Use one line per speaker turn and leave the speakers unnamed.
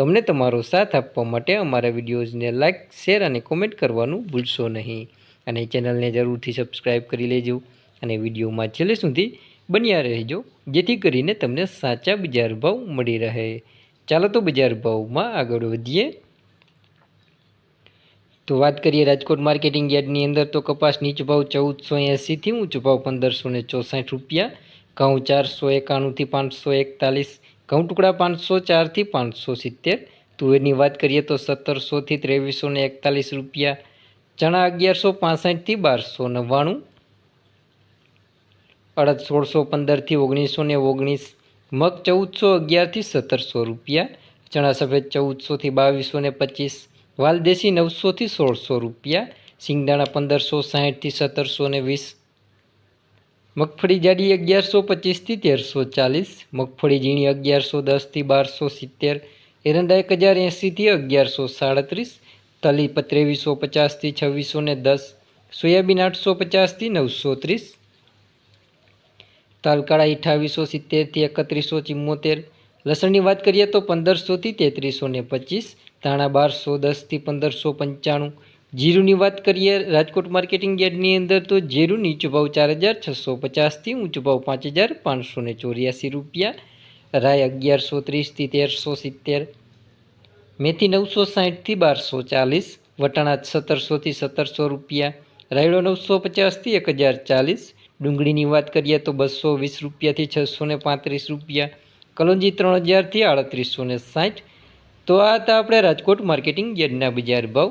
તો અમને તમારો સાથ આપવા માટે અમારા વિડીયોઝને લાઇક શેર અને કોમેન્ટ કરવાનું ભૂલશો નહીં. અને ચેનલને જરૂરથી સબસ્ક્રાઈબ કરી લેજો અને વિડીયોમાં છેલ્લે સુધી બન્યા રહેજો, જેથી કરીને તમને સાચા બજાર ભાવ મળી રહે. ચાલો તો બજાર ભાવમાં આગળ વધીએ. તો વાત કરીએ રાજકોટ માર્કેટિંગ યાર્ડની અંદર, તો કપાસ નીચો ભાવ ચૌદસો એંસીથી ઊંચો ભાવ પંદરસો ને ચોસાઠ રૂપિયા, ઘઉં ચારસો એકાણુંથી પાંચસો એકતાલીસ ઘઉં ટુકડા પાંચસો, ચારથી પાંચસો સિત્તેર. તુવેરની વાત કરીએ તો સત્તરસોથી ત્રેવીસો ને એકતાલીસ રૂપિયા. ચણા અગિયારસો પાસઠથી બારસો નવ્વાણું. અડદ સોળસો પંદરથી ઓગણીસો ને ઓગણીસ. મગ ચૌદસો અગિયારથી સત્તરસો રૂપિયા. ચણા સફેદ ચૌદસોથી બાવીસો ને પચીસ. વાલદેશી નવસોથી સોળસો રૂપિયા. સિંગદાણા પંદરસો સાહીઠથી સત્તરસો ને વીસ. મગફળી જાડી અગિયારસો પચીસથી તેરસો ચાલીસ, મગફળી ઝીણી અગિયારસો દસથી બારસો સિત્તેર એરંડા એક હજાર એંસીથી અગિયારસો સાડત્રીસ, તલી પત્રેવીસો પચાસથી છવ્વીસો ને દસ, સોયાબીન આઠસો પચાસથી નવસો ત્રીસ, તાલકાળા અઠાવીસો સિત્તેરથી એકત્રીસો ચિમ્મોતેર, લસણની વાત કરીએ તો પંદરસોથી તેત્રીસો ને પચીસ, ધાણા બારસો દસથી પંદરસો પંચાણું જીરુની વાત કરીએ, રાજકોટ માર્કેટિંગ યાર્ડની અંદર તો જીરું નીચો ભાવ ચાર હજાર છસો પચાસથી ઊંચો ભાવ પાંચ હજાર પાંચસો ને ચોર્યાસી રૂપિયા. રાય અગિયારસો ત્રીસથી તેરસો સિત્તેર. મેથી નવસો સાહીઠથી બારસો ચાલીસ. વટાણા સત્તરસોથી સત્તરસો રૂપિયા. રાયડો નવસો પચાસથી એક હજાર ચાલીસ. ડુંગળીની વાત કરીએ તો બસો વીસ રૂપિયાથી છસો ને પાંત્રીસ રૂપિયા. કલોંજી ત્રણ હજારથી આડત્રીસો ને સાઠ તો આ હતા આપણે રાજકોટ માર્કેટિંગ યાર્ડના બજાર ભાવ.